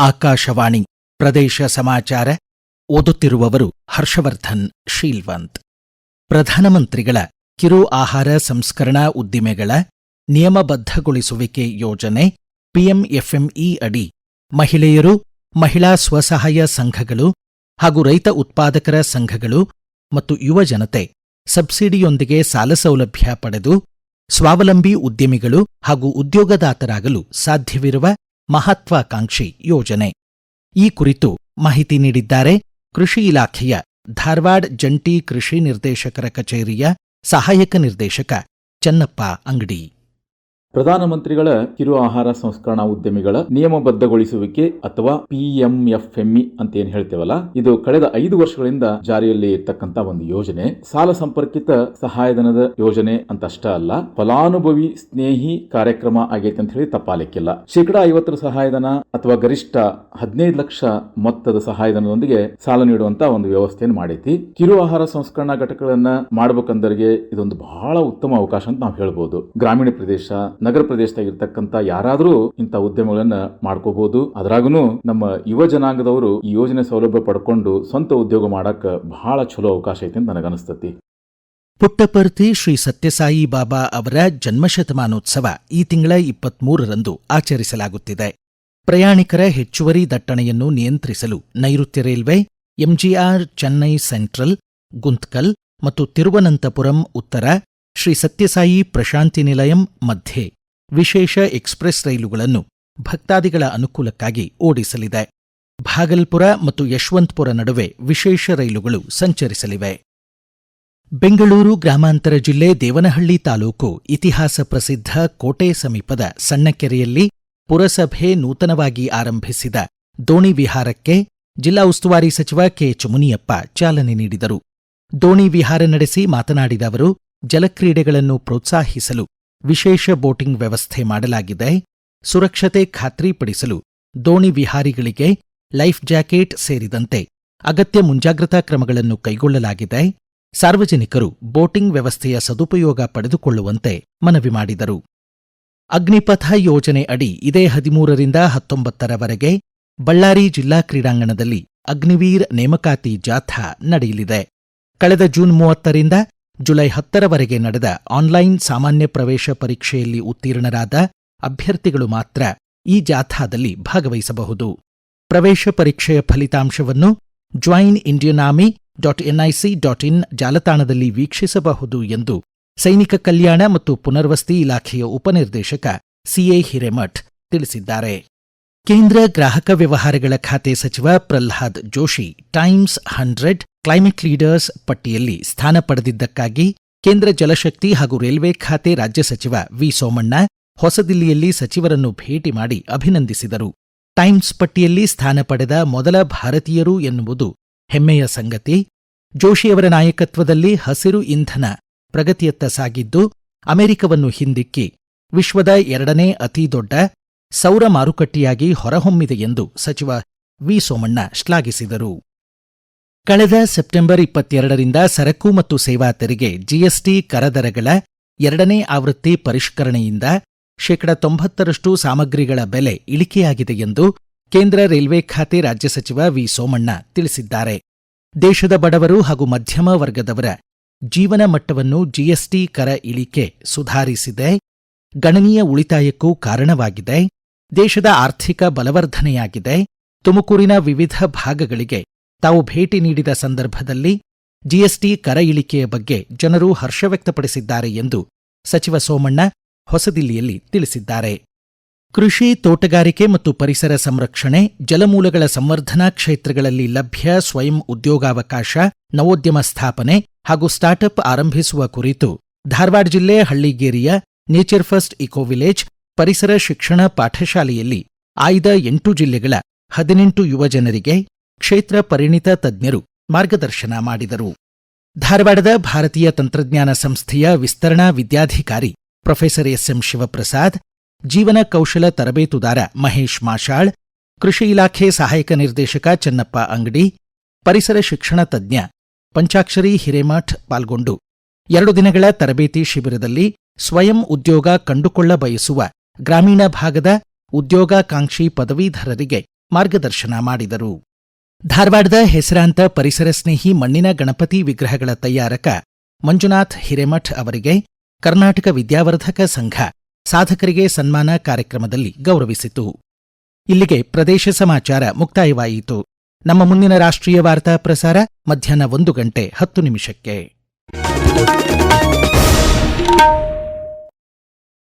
ಆಕಾಶವಾಣಿ ಪ್ರದೇಶ ಸಮಾಚಾರ ಓದುತ್ತಿರುವವರು ಹರ್ಷವರ್ಧನ್ ಶೀಲ್ವಂತ್ ಪ್ರಧಾನಮಂತ್ರಿಗಳ ಕಿರು ಆಹಾರ ಸಂಸ್ಕರಣಾ ಉದ್ದಿಮೆಗಳ ನಿಯಮಬದ್ಧಗೊಳಿಸುವಿಕೆ ಯೋಜನೆ ಪಿಎಂಎಫ್ಎಂಇ ಅಡಿ ಮಹಿಳೆಯರು, ಮಹಿಳಾ ಸ್ವಸಹಾಯ ಸಂಘಗಳು ಹಾಗೂ ರೈತ ಉತ್ಪಾದಕರ ಸಂಘಗಳು ಮತ್ತು ಯುವಜನತೆ ಸಬ್ಸಿಡಿಯೊಂದಿಗೆ ಸಾಲ ಸೌಲಭ್ಯ ಪಡೆದು ಸ್ವಾವಲಂಬಿ ಉದ್ಯಮಿಗಳು ಹಾಗೂ ಉದ್ಯೋಗದಾತರಾಗಲು ಸಾಧ್ಯವಿರುವ ಮಹತ್ವಾಕಾಂಕ್ಷಿ ಯೋಜನೆ. ಈ ಕುರಿತು ಮಾಹಿತಿ ನೀಡಿದ್ದಾರೆ ಕೃಷಿ ಇಲಾಖೆಯ ಧಾರವಾಡ ಜಂಟಿ ಕೃಷಿ ನಿರ್ದೇಶಕರ ಕಚೇರಿಯ ಸಹಾಯಕ ನಿರ್ದೇಶಕ ಚನ್ನಪ್ಪ ಅಂಗಡಿ. ಪ್ರಧಾನಮಂತ್ರಿಗಳ ಕಿರು ಆಹಾರ ಸಂಸ್ಕರಣಾ ಉದ್ಯಮಿಗಳ ನಿಯಮಬದ್ಧಗೊಳಿಸುವಿಕೆ ಅಥವಾ ಪಿಎಂಎಫ್ಎಂಇ ಅಂತ ಏನ್ ಹೇಳ್ತೇವಲ್ಲ? ಇದು ಕಳೆದ ಐದು ವರ್ಷಗಳಿಂದ ಜಾರಿಯಲ್ಲಿ ಇರ್ತಕ್ಕಂತ ಒಂದು ಯೋಜನೆ. ಸಾಲ ಸಂಪರ್ಕಿತ ಸಹಾಯಧನದ ಯೋಜನೆ ಅಂತ ಅಷ್ಟ ಅಲ್ಲ, ಫಲಾನುಭವಿ ಸ್ನೇಹಿ ಕಾರ್ಯಕ್ರಮ ಆಗೈತೆ ಅಂತ ಹೇಳಿ ತಪ್ಪಾಲಿಕ್ಕಿಲ್ಲ. ಶೇಕಡ ಐವತ್ತರ ಸಹಾಯಧನ ಅಥವಾ ಗರಿಷ್ಠ ಹದಿನೈದು ಲಕ್ಷ ಮೊತ್ತದ ಸಹಾಯಧನದೊಂದಿಗೆ ಸಾಲ ನೀಡುವಂತ ಒಂದು ವ್ಯವಸ್ಥೆಯನ್ನು ಮಾಡೈತಿ. ಕಿರು ಆಹಾರ ಸಂಸ್ಕರಣಾ ಘಟಕಗಳನ್ನ ಮಾಡಬೇಕಂದರಿಗೆ ಇದೊಂದು ಬಹಳ ಉತ್ತಮ ಅವಕಾಶ ಅಂತ ನಾವು ಹೇಳ್ಬೋದು. ಗ್ರಾಮೀಣ ಪ್ರದೇಶ ನಗರ ಪ್ರದೇಶದಾಗ ಇರ್ತಕ್ಕಂತ ಯಾರಾದರೂ ಇಂಥ ಉದ್ಯಮಗಳನ್ನ ಮಾಡ್ಕೋಬಹುದು ಅದ್ರಾಗೂ ನಮ್ಮ ಯುವ ಜನಾಂಗದವರು ಈ ಯೋಜನೆ ಸೌಲಭ್ಯ ಪಡ್ಕೊಂಡು ಸ್ವಂತ ಉದ್ಯೋಗ ಮಾಡಕ್ ಬಹಳ ಚಲೋ ಅವಕಾಶ ಐತಿ ಅಂತ ನನಗನ್ಸ್ತತಿ ಪುಟ್ಟಪರ್ತಿ ಶ್ರೀ ಸತ್ಯಸಾಯಿ ಬಾಬಾ ಅವರ ಜನ್ಮಶತಮಾನೋತ್ಸವ ಈ ತಿಂಗಳ ಇಪ್ಪತ್ಮೂರರಂದು ಆಚರಿಸಲಾಗುತ್ತಿದೆ. ಪ್ರಯಾಣಿಕರ ಹೆಚ್ಚುವರಿ ದಟ್ಟಣೆಯನ್ನು ನಿಯಂತ್ರಿಸಲು ನೈಋತ್ಯ railway, M G R, Chennai central, Guntakal ಮತ್ತು ತಿರುವನಂತಪುರಂ ಉತ್ತರ ಶ್ರೀ ಸತ್ಯಸಾಯಿ ಪ್ರಶಾಂತಿ ನಿಲಯಂ ಮಧ್ಯೆ ವಿಶೇಷ ಎಕ್ಸ್ಪ್ರೆಸ್ ರೈಲುಗಳನ್ನು ಭಕ್ತಾದಿಗಳ ಅನುಕೂಲಕ್ಕಾಗಿ ಓಡಿಸಲಿದೆ. ಭಾಗಲ್ಪುರ ಮತ್ತು ಯಶವಂತಪುರ ನಡುವೆ ವಿಶೇಷ ರೈಲುಗಳು ಸಂಚರಿಸಲಿವೆ. ಬೆಂಗಳೂರು ಗ್ರಾಮಾಂತರ ಜಿಲ್ಲೆ ದೇವನಹಳ್ಳಿ ತಾಲೂಕು ಇತಿಹಾಸ ಪ್ರಸಿದ್ಧ ಕೋಟೆ ಸಮೀಪದ ಸಣ್ಣಕೆರೆಯಲ್ಲಿ ಪುರಸಭೆ ನೂತನವಾಗಿ ಆರಂಭಿಸಿದ ದೋಣಿ ವಿಹಾರಕ್ಕೆ ಜಿಲ್ಲಾ ಉಸ್ತುವಾರಿ ಸಚಿವ ಕೆಎಚ್ ಮುನಿಯಪ್ಪ ಚಾಲನೆ ನೀಡಿದರು. ದೋಣಿ ವಿಹಾರ ನಡೆಸಿ ಮಾತನಾಡಿದ ಅವರು ಜಲಕ್ರೀಡೆಗಳನ್ನು ಪ್ರೋತ್ಸಾಹಿಸಲು ವಿಶೇಷ ಬೋಟಿಂಗ್ ವ್ಯವಸ್ಥೆ ಮಾಡಲಾಗಿದೆ. ಸುರಕ್ಷತೆ ಖಾತ್ರಿಪಡಿಸಲು ದೋಣಿ ವಿಹಾರಿಗಳಿಗೆ ಲೈಫ್ ಜಾಕೆಟ್ ಸೇರಿದಂತೆ ಅಗತ್ಯ ಮುಂಜಾಗ್ರತಾ ಕ್ರಮಗಳನ್ನು ಕೈಗೊಳ್ಳಲಾಗಿದೆ. ಸಾರ್ವಜನಿಕರು ಬೋಟಿಂಗ್ ವ್ಯವಸ್ಥೆಯ ಸದುಪಯೋಗ ಪಡೆದುಕೊಳ್ಳುವಂತೆ ಮನವಿ ಮಾಡಿದರು. ಅಗ್ನಿಪಥ ಯೋಜನೆ ಅಡಿ ಇದೇ ಹದಿಮೂರರಿಂದ ಹತ್ತೊಂಬತ್ತರವರೆಗೆ ಬಳ್ಳಾರಿ ಜಿಲ್ಲಾ ಕ್ರೀಡಾಂಗಣದಲ್ಲಿ ಅಗ್ನಿವೀರ್ ನೇಮಕಾತಿ ಜಾಥಾ ನಡೆಯಲಿದೆ. ಕಳೆದ ಜೂನ್ ಮೂವತ್ತರಿಂದ ಜುಲೈ ಹತ್ತರವರೆಗೆ ನಡೆದ ಆನ್ಲೈನ್ ಸಾಮಾನ್ಯ ಪ್ರವೇಶ ಪರೀಕ್ಷೆಯಲ್ಲಿ ಉತ್ತೀರ್ಣರಾದ ಅಭ್ಯರ್ಥಿಗಳು ಮಾತ್ರ ಈ ಜಾಥಾದಲ್ಲಿ ಭಾಗವಹಿಸಬಹುದು. ಪ್ರವೇಶ ಪರೀಕ್ಷೆಯ ಫಲಿತಾಂಶವನ್ನು join Indian army dot N I C dot in ಜಾಲತಾಣದಲ್ಲಿ ವೀಕ್ಷಿಸಬಹುದು ಎಂದು ಸೈನಿಕ ಕಲ್ಯಾಣ ಮತ್ತು ಪುನರ್ವಸತಿ ಇಲಾಖೆಯ ಉಪನಿರ್ದೇಶಕ ಸಿಎ ಹಿರೇಮಠ್ ತಿಳಿಸಿದ್ದಾರೆ. ಕೇಂದ್ರ ಗ್ರಾಹಕ ವ್ಯವಹಾರಗಳ ಖಾತೆ ಸಚಿವ Pralhad Joshi Times hundred climate leaders ಪಟ್ಟಿಯಲ್ಲಿ ಸ್ಥಾನ ಪಡೆದಿದ್ದಕ್ಕಾಗಿ ಕೇಂದ್ರ ಜಲಶಕ್ತಿ ಹಾಗೂ ರೈಲ್ವೆ ಖಾತೆ ರಾಜ್ಯ ಸಚಿವ ವಿ ಸೋಮಣ್ಣ ಹೊಸದಿಲ್ಲಿಯಲ್ಲಿ ಸಚಿವರನ್ನು ಭೇಟಿ ಮಾಡಿ ಅಭಿನಂದಿಸಿದರು. ಟೈಮ್ಸ್ ಪಟ್ಟಿಯಲ್ಲಿ ಸ್ಥಾನ ಪಡೆದ ಮೊದಲ ಭಾರತೀಯರು ಎನ್ನುವುದು ಹೆಮ್ಮೆಯ ಸಂಗತಿ. ಜೋಶಿಯವರ ನಾಯಕತ್ವದಲ್ಲಿ ಹಸಿರು ಇಂಧನ ಪ್ರಗತಿಯತ್ತ ಸಾಗಿದ್ದು, ಅಮೆರಿಕವನ್ನು ಹಿಂದಿಕ್ಕಿ ವಿಶ್ವದ ಎರಡನೇ ಅತಿದೊಡ್ಡ ಸೌರ ಮಾರುಕಟ್ಟೆಯಾಗಿ ಹೊರಹೊಮ್ಮಿದೆ ಎಂದು ಸಚಿವ ವಿ ಸೋಮಣ್ಣ ಶ್ಲಾಘಿಸಿದರು. ಕಳೆದ ಸೆಪ್ಟೆಂಬರ್ ಇಪ್ಪತ್ತೆರಡರಿಂದ ಸರಕು ಮತ್ತು ಸೇವಾ ತೆರಿಗೆ, ಜಿಎಸ್ಟಿ ಕರದರಗಳ ಎರಡನೇ ಆವೃತ್ತಿ ಪರಿಷ್ಕರಣೆಯಿಂದ ಶೇಕಡ ತೊಂಬತ್ತರಷ್ಟು ಸಾಮಗ್ರಿಗಳ ಬೆಲೆ ಇಳಿಕೆಯಾಗಿದೆ ಎಂದು ಕೇಂದ್ರ ರೈಲ್ವೆ ಖಾತೆ ರಾಜ್ಯ ಸಚಿವ ವಿ. ಸೋಮಣ್ಣ ತಿಳಿಸಿದ್ದಾರೆ. ದೇಶದ ಬಡವರು ಹಾಗೂ ಮಧ್ಯಮ ವರ್ಗದವರ ಜೀವನ ಮಟ್ಟವನ್ನು ಜಿಎಸ್ಟಿ ಕರ ಇಳಿಕೆ ಸುಧಾರಿಸಿದೆ. ಗಣನೀಯ ಉಳಿತಾಯಕ್ಕೂ ಕಾರಣವಾಗಿದೆ. ದೇಶದ ಆರ್ಥಿಕ ಬಲವರ್ಧನೆಯಾಗಿದೆ. ತುಮಕೂರಿನ ವಿವಿಧ ಭಾಗಗಳಿಗೆ ತಾವು ಭೇಟಿ ನೀಡಿದ ಸಂದರ್ಭದಲ್ಲಿ ಜಿಎಸ್ಟಿ ಕರ ಇಳಿಕೆಯ ಬಗ್ಗೆ ಜನರು ಹರ್ಷ ವ್ಯಕ್ತಪಡಿಸಿದ್ದಾರೆ ಎಂದು ಸಚಿವ ಸೋಮಣ್ಣ ಹೊಸದಿಲ್ಲಿಯಲ್ಲಿ ತಿಳಿಸಿದ್ದಾರೆ. ಕೃಷಿ, ತೋಟಗಾರಿಕೆ ಮತ್ತು ಪರಿಸರ ಸಂರಕ್ಷಣೆ, ಜಲಮೂಲಗಳ ಸಂವರ್ಧನಾ ಕ್ಷೇತ್ರಗಳಲ್ಲಿ ಲಭ್ಯ ಸ್ವಯಂ ಉದ್ಯೋಗಾವಕಾಶ, ನವೋದ್ಯಮ ಸ್ಥಾಪನೆ ಹಾಗೂ ಸ್ಟಾರ್ಟ್ಅಪ್ ಆರಂಭಿಸುವ ಕುರಿತು ಧಾರವಾಡ ಜಿಲ್ಲೆ ಹಳ್ಳಿಗೇರಿಯ ನೇಚರ್ ಫಸ್ಟ್ ಇಕೋ ವಿಲೇಜ್ ಪರಿಸರ ಶಿಕ್ಷಣ ಪಾಠಶಾಲೆಯಲ್ಲಿ ಆಯ್ದ ಎಂಟು ಜಿಲ್ಲೆಗಳ ಹದಿನೆಂಟು ಯುವಜನರಿಗೆ ಕ್ಷೇತ್ರ ಪರಿಣಿತ ತಜ್ಞರು ಮಾರ್ಗದರ್ಶನ ಮಾಡಿದರು. ಧಾರವಾಡದ ಭಾರತೀಯ ತಂತ್ರಜ್ಞಾನ ಸಂಸ್ಥೆಯ ವಿಸ್ತರಣಾ ವಿದ್ಯಾಧಿಕಾರಿ ಪ್ರೊಫೆಸರ್ ಎಸ್ಎಂ ಶಿವಪ್ರಸಾದ್, ಜೀವನ ಕೌಶಲ ತರಬೇತುದಾರ ಮಹೇಶ್ ಮಾಷಾಳ್, ಕೃಷಿ ಇಲಾಖೆ ಸಹಾಯಕ ನಿರ್ದೇಶಕ ಚನ್ನಪ್ಪ ಅಂಗಡಿ, ಪರಿಸರ ಶಿಕ್ಷಣ ತಜ್ಞ ಪಂಚಾಕ್ಷರಿ ಹಿರೇಮಠ್ ಪಾಲ್ಗೊಂಡು. ಎರಡು ದಿನಗಳ ತರಬೇತಿ ಶಿಬಿರದಲ್ಲಿ ಸ್ವಯಂ ಉದ್ಯೋಗ ಕಂಡುಕೊಳ್ಳ ಬಯಸುವ ಗ್ರಾಮೀಣ ಭಾಗದ ಉದ್ಯೋಗಾಕಾಂಕ್ಷಿ ಪದವೀಧರರಿಗೆ ಮಾರ್ಗದರ್ಶನ ಮಾಡಿದರು. ಧಾರವಾಡದ ಹೆಸರಾಂತ ಪರಿಸರ ಸ್ನೇಹಿ ಮಣ್ಣಿನ ಗಣಪತಿ ವಿಗ್ರಹಗಳ ತಯಾರಕ ಮಂಜುನಾಥ್ ಹಿರೇಮಠ್ ಅವರಿಗೆ ಕರ್ನಾಟಕ ವಿದ್ಯಾವರ್ಧಕ ಸಂಘ ಸಾಧಕರಿಗೆ ಸನ್ಮಾನ ಕಾರ್ಯಕ್ರಮದಲ್ಲಿ ಗೌರವಿಸಿತು. ಇಲ್ಲಿಗೆ ಪ್ರದೇಶ ಸಮಾಚಾರ ಮುಕ್ತಾಯವಾಯಿತು. ನಮ್ಮ ಮುಂದಿನ ರಾಷ್ಟ್ರೀಯ ವಾರ್ತಾ ಪ್ರಸಾರ ಮಧ್ಯಾಹ್ನ ಒಂದು ಗಂಟೆ ಹತ್ತು ನಿಮಿಷಕ್ಕೆ.